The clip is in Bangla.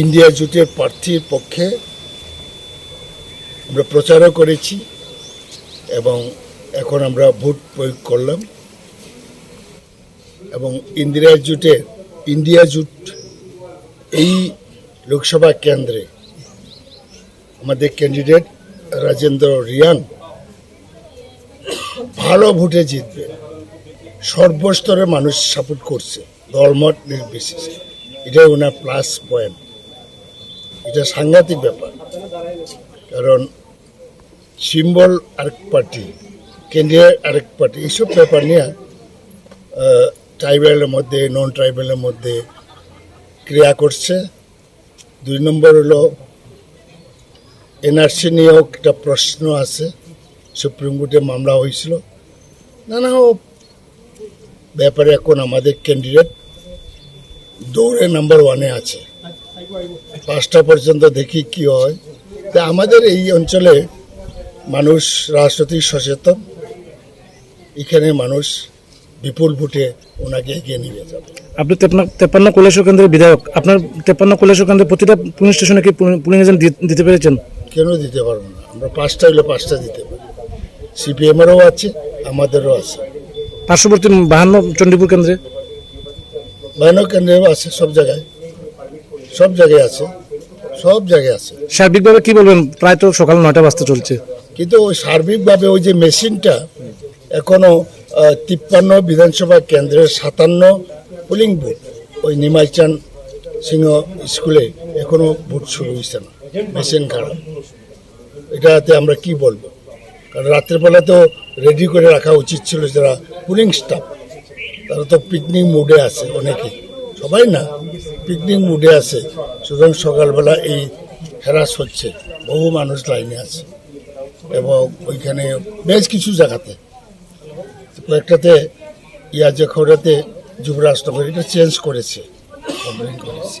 ইন্ডিয়া জোটের প্রার্থীর পক্ষে আমরা প্রচারও করেছি এবং এখন আমরা ভোট প্রয়োগ করলাম। এবং ইন্দিরা জোটের, ইন্ডিয়া জোট এই লোকসভা কেন্দ্রে আমাদের ক্যান্ডিডেট রাজেন্দ্র রিয়াং ভালো ভোটে জিতবে। সর্বস্তরের মানুষ সাপোর্ট করছে, দলমত নির্বিশেষে। এটাই ওনার প্লাস পয়েন্ট এটা সাংঘাতিক ব্যাপার। কারণ সিম্বল আরেক পার্টি ক্যান্ডিডেট আরেক পার্টি এইসব ব্যাপার নিয়ে ট্রাইবেলের মধ্যে নন ট্রাইবেলের মধ্যে ক্রিয়া করছে। দুই নম্বর হলো, এনআরসি নিয়েও একটা প্রশ্ন আছে। সুপ্রিম কোর্টে মামলা হয়েছিল। নানা ব্যাপারে এখন আমাদের ক্যান্ডিডেট দৌড়ে নাম্বার ওয়ানে আছে। পাঁচটা পর্যন্ত দেখি কি হয়। তা আমাদের এই অঞ্চলে মানুষ রাজনৈতিক সচেতন। এখানে মানুষ বিপুল ভোটে ওনাকে এগিয়ে নিয়ে যাবে আপনি তেপান্ন তেপান্ন কৈলাসর কেন্দ্রের বিধায়ক আপনার তেপান্ন কৈলাসর কেন্দ্রের প্রতিটা পুলিশ স্টেশনে কি পুলিং এজেন্ট দিতে পেরেছেন? কেন দিতে পারব না? আমরা পাঁচটা হলে পাঁচটা দিতে পারি। সিপিএমেরও আছে আমাদেরও আছে। পার্শ্ববর্তী বাহান্ন চণ্ডীপুর কেন্দ্রে? ভয়ানক কেন্দ্রেও আছে সব জায়গায়। সব জায়গায় আছে সব জায়গায় আছে। সার্বিকভাবে কি বলবেন? প্রায় তো সকাল নয়টা বাজতে চলছে। কিন্তু ওই সার্বিকভাবে ওই যে মেশিনটা এখনও তিপ্পান্ন বিধানসভা কেন্দ্রের সাতান্ন পোলিং বুথ ওই নিমাইচান সিংহ স্কুলে এখনও ভোট শুরু হয়েছে না মেশিন খারাপ এটাতে আমরা কি বলব? কারণ রাত্রেবেলা তো রেডি করে রাখা উচিত ছিল যারা পুলিং স্টাফ তারা তো পিকনিক মুডে আছে অনেকে সবাই না পিকনিক মুডে আছে। সুতরাং সকালবেলা এই হ্যারাস হচ্ছে। বহু মানুষ লাইনে আছে। এবং ওইখানে বেশ কিছু জায়গাতে। কয়েকটাতে ইয়া ইয়াজে যুবরাজ নগর এটা চেঞ্জ করেছে। কমপ্লেন করেছে।